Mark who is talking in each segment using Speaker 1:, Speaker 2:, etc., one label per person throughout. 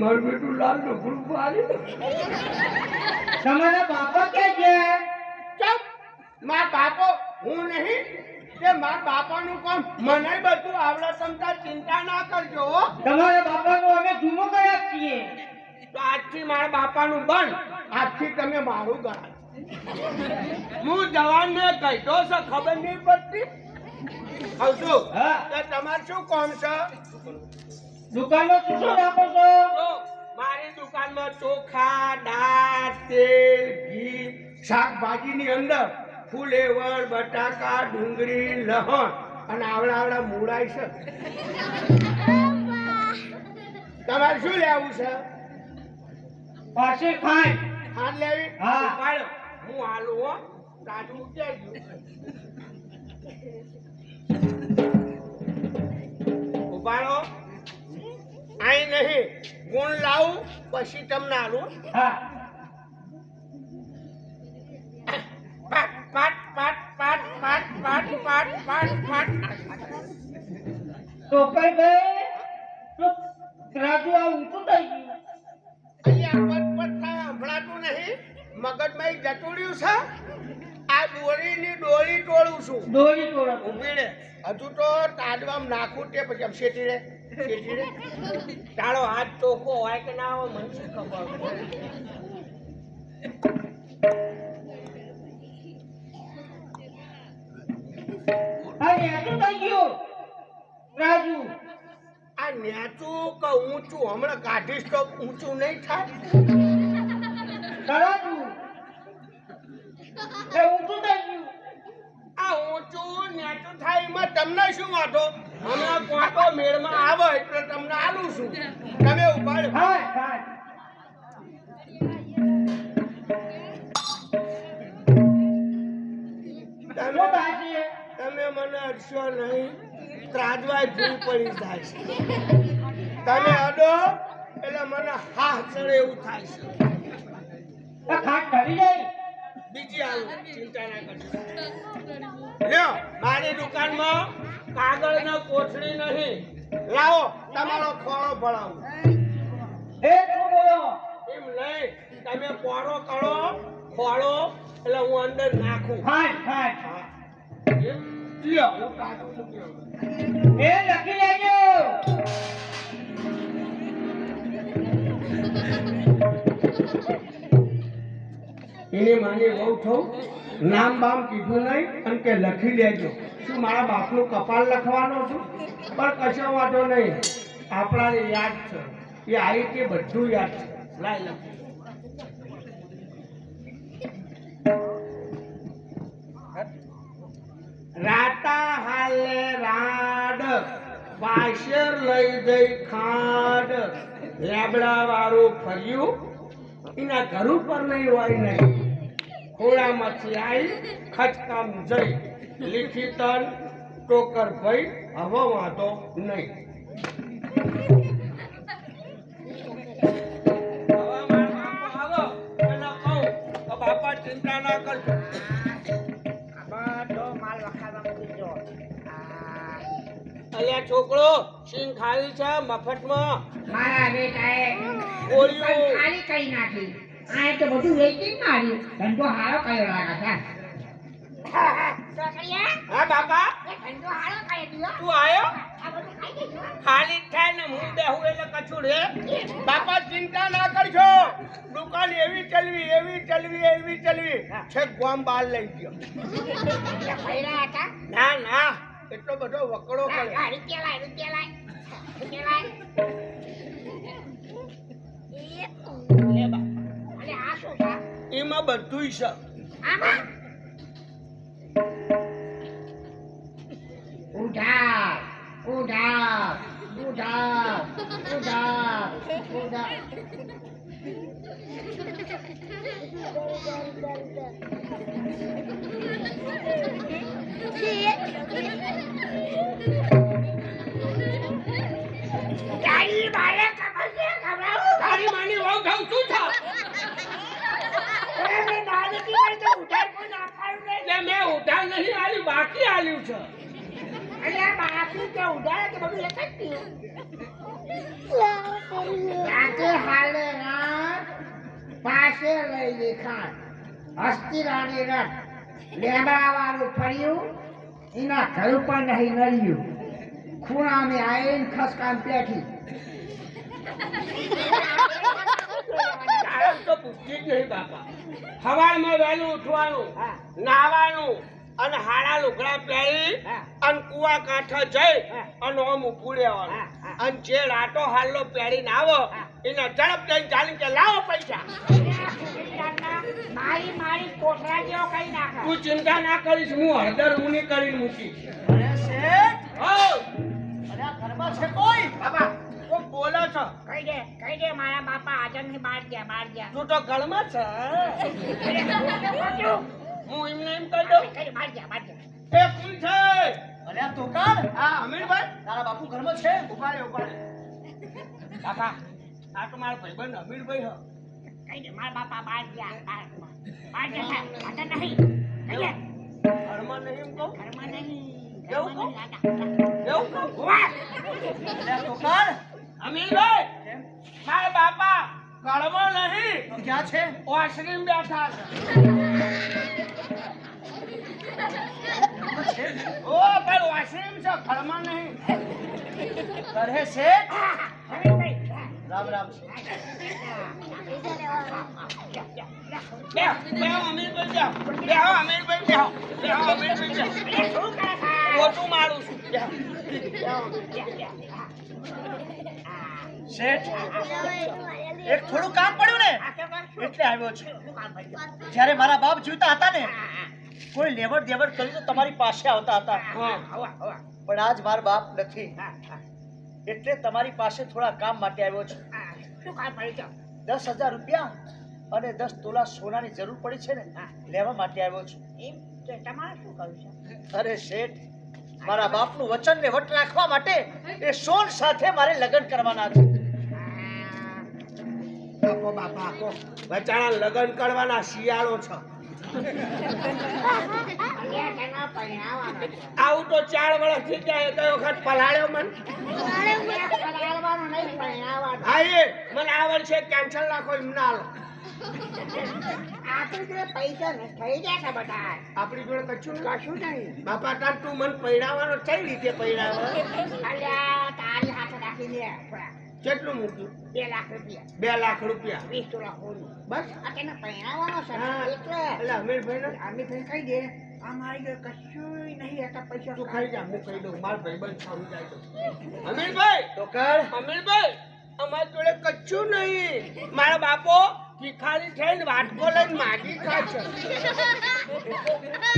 Speaker 1: મારું બેટું લાલ ઢોકળું પાડે
Speaker 2: તમારા બાપા ક્યાં છે?
Speaker 1: ચપ. માર બાપો હું નહીં. તે માર બાપાનું કામ મને બધું આવડે તમતા ચિંતા ના કરજો
Speaker 2: તમારા બાપાનો અમે જૂનો ગયા છીએ.
Speaker 1: તો આજથી મારા બાપાનું બંધ. આજથી તમે મારું ગણા હું જવાનને કહેતો છે ખબર નહીં પડતી.
Speaker 2: હા.
Speaker 1: તમારે શું કામ છે?
Speaker 2: દુકાનમાં શું શું રાખો છો?
Speaker 1: મારી દુકાનમાં ચોખા દાળ તેલ ઘી શાકભાજીની અંદર ફુલેવર બટાકા ડુંગળી લહણ અને આવડા આવડા મૂળાય છે. તમારે શું લેવું છે?
Speaker 2: પાસે ખાય.
Speaker 1: ખાંડ લેવી?
Speaker 2: હા.
Speaker 1: હું હાલું દાદુ ગયું ઉપાડો. આઈ નહીં ગુણ લાવું પછી તમને આલું.
Speaker 2: હા.
Speaker 1: પાટ પાટ પાટ પાટ પાટ પાટ પાટ પાટ પાટ.
Speaker 2: તો કઈ રાજુ આ ઊંચું થઈ ગયું.
Speaker 1: અહીંયા પટ પટ થાય સંભળાતું નહીં. મગજમાં એક છે. આ દોરીની ડોળી તોડું છું.
Speaker 2: તોડો
Speaker 1: ઊભી હજુ તો તાડવામાં નાખું તે પછી આમ શેટી રે શેટી રે. તારો હાથ ચોખ્ખો હોય કે ના હોય મને શું ખબર?
Speaker 2: રાજુ.
Speaker 1: આ નેચું કે ઊંચું? હમણાં કાઢીશ તો ઊંચું નહીં થાય.
Speaker 2: રાજુ. ઊંચું થઈ ગયું.
Speaker 1: આ ઊંચું નેચું થાય એમાં તમને શું વાંધો? હમણાં કોટો મેળમાં આવે એટલે તમને આલું છું. તમે ઉપાડ તમે
Speaker 2: શું
Speaker 1: મને અડશો નહીં. ત્રાજવાય ભૂલ પડી થાય છે. તમે અડો એટલે મને હા ચડે એવું થાય છે. બીજી આલુ ચિંતા ના કરશો. લ્યો મારી દુકાનમાં કાગળ નો કોથળી નહીં. લાવો તમારો ખોળો ભરાવો
Speaker 2: એ બોલો?
Speaker 1: એમ નહીં તમે પોરો કરો ખોળો એટલે હું અંદર નાખું.
Speaker 2: હાય. એ લખી લેજો.
Speaker 1: એને માને બહુ થવું નામ બામ કીધું નહીં અને કે લખી લેજો. શું મારા બાપનું કપાળ લખવાનો છું? પણ કશો વાંધો નહીં. આપણાને યાદ છે. એ આવી કે બધું યાદ છે. લાય લખી. રાતા હાલે રાડ પાશર લઈ જઈ ખાડ. લેબડા વાળું ફર્યું. એના ઘર ઉપર નહીં હોય નહીં ખોળામાંથી આવી ખચકામ જઈ લીખી તન ટોકર ભઈ હવે વાંધો નહીં. બાપા ચિંતા ના કરજો અલ્યા છોકરો સિંગ ખાવી છે મફતમાં?
Speaker 3: મારા બેટાએ
Speaker 1: ગોળીઓ.
Speaker 3: ખાલી કરી નાખી. આ તો બધું વેચી માર્યું. ધંધો હારો કર્યો લાગે છે.
Speaker 1: હા બાપા.
Speaker 3: ધંધો હારો કર્યો
Speaker 1: તું આયો?
Speaker 3: આ બધું ખાઈ ગયું
Speaker 1: ખાલી થાય ને હું બેહું એટલે કછું રે. બાપા ચિંતા ના કરજો દુકાન એવી ચલવી એવી ચલવી એવી ચલવી. છે ગોમ બહાર લઈ ગયો.
Speaker 3: એટલે ભૈરા હતા.
Speaker 1: ના ના. એટલો બધો વકડો કરે
Speaker 3: આ રૂપિયા લાય રૂપિયા લાય રૂપિયા લાય.
Speaker 1: એમાં બધું
Speaker 3: આમાં ઉધાર ઉધાર ઉધાર ઉધાર ઉધાર. તારી મારે ખબર છે ખવડાવું
Speaker 1: તારી માની વહુ ઘઉં શું એટલે
Speaker 3: બાપુ કે ઉડાડે પાસે લઈ ગઈ હસ્તી રાણી રથ લેબડા વાળું પડ્યું એના ઘર પર ખૂણા મેં આવીને ખસકાન પેઠી
Speaker 1: હવારમાં વહેલું ઉઠવાનું નાવાનું અને હાડા લુગડા પહેરી અને કુવા કાંઠે જઈ અને ઓમ ઉભું રહેવાનું. અને જે રાટો હાલો પહેરીને આવો એને ઝડપ દઈને ચાલી કે લાવો પૈસા.
Speaker 3: મારી મારી કોઠરા જેવો કઈ નાખે.
Speaker 1: તું ચિંતા ના કરીશ હું હળદર ઉની કરીને મૂકીશ.
Speaker 2: અરે શેઠ.
Speaker 1: હો
Speaker 2: અરે ઘરમાં છે કોઈ?
Speaker 1: બાબા બોલો છો.
Speaker 3: કઈ દે કહી દે મારા બાપા આજનની બહાર ગયા બહાર ગયા.
Speaker 1: તું તો ઘરમાં છે. હું એમને એમ કહી દઉં.
Speaker 3: ગયા બહાર ગયા
Speaker 1: એ કોણ છે.
Speaker 2: અરે આ દુકાન
Speaker 1: હા અમીરભાઈ.
Speaker 2: તારા બાપુ ઘરમાં છે?
Speaker 1: ઊભા રે ઊભા રે બાપા આ તો મારા ભાઈબંધ અમીરભાઈ હ.
Speaker 3: કહી દે મારા બાપા બહાર ગયા બહાર. ગયા હાજર નહીં. કહી દે
Speaker 1: ઘરમાં નહીં એમ કહું?
Speaker 3: ઘરમાં નહીં.
Speaker 1: એવું કહું?
Speaker 3: નહીં,
Speaker 1: એવું કહું?
Speaker 3: વાહ!
Speaker 2: અરે
Speaker 1: અમીરભાઈ મારા બાપા ઘરમાં નહીં.
Speaker 2: ક્યાં છે?
Speaker 1: ઓસરીમ બેઠા છે. ઓ પણ ઓસરીમ છે ઘરમાં નહીં.
Speaker 2: કરે
Speaker 3: હા,
Speaker 2: રામ રામ.
Speaker 3: છે?
Speaker 1: છું
Speaker 2: એક થોડું કામ પડ્યું ને? એટલે આવ્યો છું. જયારે મારા બાપ જીવતા હતા ને. કોઈ લેવડ દેવડ કરી તો તમારી પાસે આવતા હતા. પણ આજ મારા બાપ નથી. એટલે તમારી પાસે થોડા કામ માટે આવ્યો છું? દસ હજાર રૂપિયા અને દસ તોલા સોનાની જરૂર પડી છે ને લેવા માટે આવ્યો છું.
Speaker 3: તમારે શું કરવું છે?
Speaker 2: અરે શેઠ મારા બાપનું વચન ને વટ રાખવા માટે એ સોન સાથે મારે લગ્ન કરવાના છે.
Speaker 1: બાપા બચારા લગ્ન કરવાના શિયાળો છે. આવું તો ચાર વર્ષ થઈ ગયા કઈ વખત પલાળ્યો મને. હા એ મને આ વર્ષે કેન્સલ રાખો એમ ના લો
Speaker 3: આપણી જોડે થઈ
Speaker 1: કશું
Speaker 3: કશું નહીં.
Speaker 1: બાપા, તાર તું મન પૈડાવાનો કઈ રીતે
Speaker 3: અલ્યા, તારી હાથે રાખીને
Speaker 1: કેટલું મૂક્યું?
Speaker 3: બે લાખ રૂપિયા.
Speaker 1: બે લાખ રૂપિયા.
Speaker 3: વીસ તોલા.
Speaker 1: બસ.
Speaker 3: આ તેને પહેરાવાનો છે એટલે
Speaker 1: એટલે અમીરભાઈ ને
Speaker 3: આમી ભાઈ કહી દે આ મારી ગયો કશું નહીં હતા પૈસા
Speaker 1: તું ખાઈ જા હું કહી દઉં. મારા ભાઈબંધ સારું જાય તો. અમીરભાઈ!
Speaker 2: તો કર.
Speaker 1: અમીરભાઈ અમારી જોડે કચ્છું નહીં. મારા બાપો ભિખારી થઈને વાટકો લઈને માગી આવું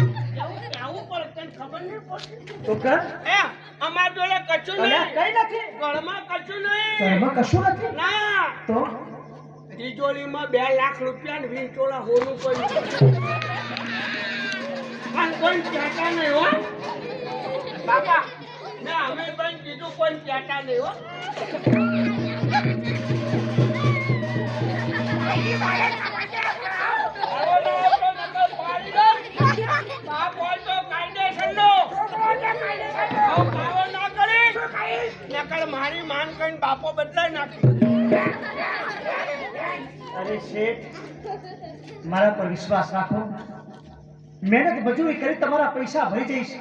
Speaker 1: પડે તને ખબર નહીં પડતી?
Speaker 2: તો કર
Speaker 1: એ અમારી જોડે કચ્છું નહીં.
Speaker 2: કઈ નથી?
Speaker 1: ઘરમાં કચ્છું નહીં.
Speaker 2: ઘરમાં કશું નથી?
Speaker 1: ના.
Speaker 2: તો?
Speaker 1: તિજોરીમાં બે લાખ રૂપિયા ને વીસ તોલા હોનું કોઈ પણ કોઈ કહેતા નહીં હો. બાપા મેં અમીરભાઈ કીધું કોઈ કહેતા નહીં હો. નકર મારી માન કહીને બાપો બદલાઈ નાખી
Speaker 2: અરે શેઠ મારા પર વિશ્વાસ રાખો. મહેનત મજૂરી કરી તમારા પૈસા ભરી જઈશ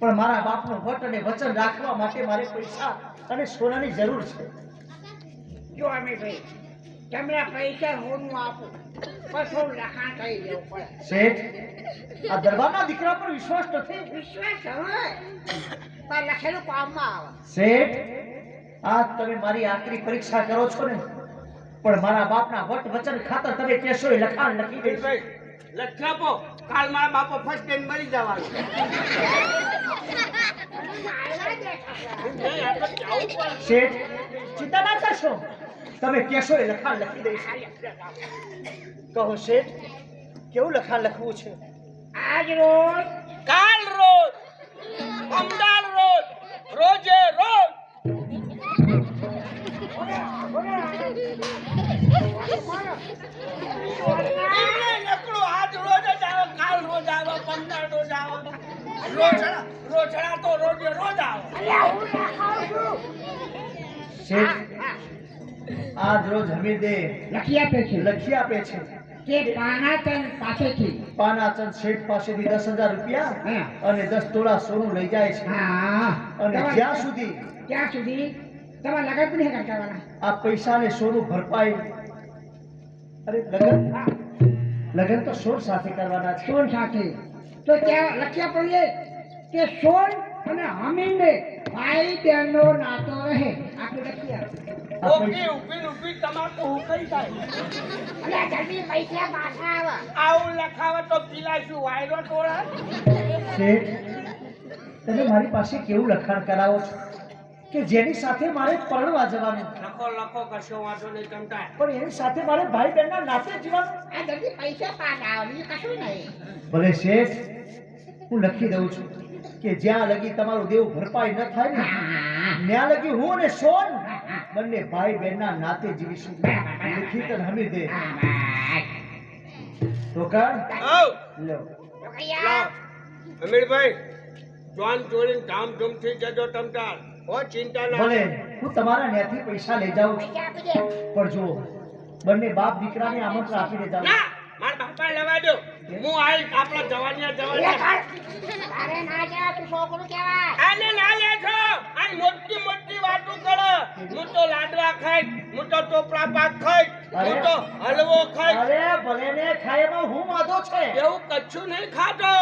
Speaker 2: પણ મારા બાપનો વટ અને વચન રાખવા માટે મારે પૈસા અને સોનાની જરૂર છે.
Speaker 3: જો અમે ભાઈ? તમને પૈસા હોનું આપું?
Speaker 2: શેઠ આ દરબારના દીકરા પર વિશ્વાસ નથી?
Speaker 3: વિશ્વાસ હોય પણ લખેલું કામમાં આવે.
Speaker 2: શેઠ આ તમે મારી આકરી પરીક્ષા કરો છો ને પણ મારા બાપના વટ વચન ખાતર તમે કેશો એ લખાણ લખી દઈશ.
Speaker 1: ભાઈ કાલ મારા બાપો ફર્સ્ટ ટાઈમ મરી જવાનું.
Speaker 2: શેઠ ચિંતા ના કરશો. તમે કેશો એ લખાણ લખી દઈશ. કહો શેઠ કેવું લખાણ લખવું છે?
Speaker 3: આજ રોજ
Speaker 1: કાલ રોજ.
Speaker 2: હમીદે
Speaker 3: લખી આપે છે.
Speaker 2: લખી આપે છે.
Speaker 3: કે પાનાચંદ પાસેથી.
Speaker 2: પાનાચંદ શેઠ પાસેથી દસ હજાર રૂપિયા અને દસ તોલા સોનું લઈ જાય છે. અને જ્યાં સુધી
Speaker 3: ત્યાં સુધી તમારે લગન પણ નહીં કરવાના.
Speaker 2: આ પૈસાને સોનું ભરપાઈ અરે લગન? લગન તો સોળ સાથે કરવાના છે.
Speaker 3: સોન સાથે. તો ત્યાં લખ્યા પડીએ કે સોન અને હમીને ભાઈ બહેનનો નાતો રહે. આપણે
Speaker 2: લખી
Speaker 1: ઓકે
Speaker 2: પૈસા
Speaker 1: ઊભી ઊભી તમાકુ હુકાઈ જાય.
Speaker 3: અલ્યા જલ્દી પૈસા પાછા આવે.
Speaker 1: આવું લખાવે તો પીલા શું વાયરો તોડા
Speaker 2: શેઠ તમે મારી પાસે કેવું લખાણ કરાવો છો? કે જેની સાથે મારે પરણવા જવાનું
Speaker 1: લખો લખો કશો વાંધો નહીં તમતા
Speaker 2: પણ એની સાથે મારે ભાઈ બહેનના નાતે જીવાનું?
Speaker 3: આ જલ્દી પૈસા પાછા આવે કશું નહીં.
Speaker 2: ભલે શેઠ હું લખી દઉં છું કે જ્યાં લગી તમારું દેવ ભરપાઈ ન થાય ને ત્યાં લગી હું ને સોન બંને ભાઈ બહેનના નાતે જીવીશું. લિખિત અને હમીદે. તો કર લો.
Speaker 1: અમીરભાઈ જોન જોડીને ધામધૂમથી જજો તમતાર. ઓ ચિંતા ના
Speaker 2: ભલે હું તમારા ન્યાથી પૈસા લઈ જાઉં.
Speaker 3: આપી
Speaker 2: પણ જો બંને બાપ દીકરાને આમંત્રણ આપીને જાઉં
Speaker 1: ના માર બાપા લેવા દો. હું આઈ આપણા જવાનિયા જવાનિયા
Speaker 3: અરે ના જા તું છોકરો કેવાય
Speaker 1: આને ના લે છો આ મોટી મોટી વાતો કરે. હું તો લાડવા ખાઈ હું તો ટોપરા પાક ખાઈ હું તો હલવો ખાઈ
Speaker 2: અરે ભલે ને ખાય એમાં હું વાંધો છે?
Speaker 1: એવું કચ્છું નહીં ખાતો.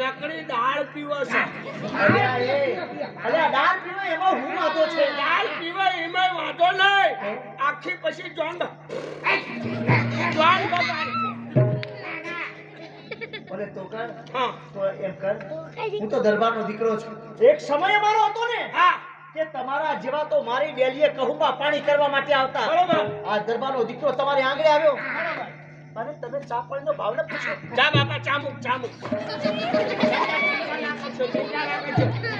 Speaker 1: નકરી દાળ પીવો છે.
Speaker 2: અરે અરે. દાળ પીવો એમાં હું વાંધો છે?
Speaker 1: દાળ પીવો એમાં વાંધો નહીં. આખી પછી જોન જોન બગાડ.
Speaker 2: ભલે તો કર
Speaker 1: હા.
Speaker 2: તો એમ કર. હું તો દરબારનો દીકરો છું. એક સમય અમારો હતો ને
Speaker 1: હા.
Speaker 2: કે તમારા જેવા તો મારી ડેલીએ કહુંબા પાણી કરવા માટે આવતા.
Speaker 1: બરોબર.
Speaker 2: આ દરબારનો દીકરો તમારે આંગળે આવ્યો. અને તમે ચા પાણીનો ભાવ ન પૂછો.
Speaker 1: જા બાપા ચા મૂક ચા મૂક.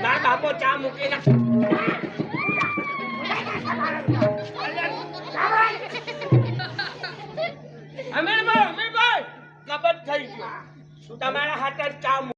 Speaker 1: મારા બાપો ચા મૂકી ના અમીરભાઈ અમીરભાઈ કબજ થઈ ગયો. તમારા હાથે ચા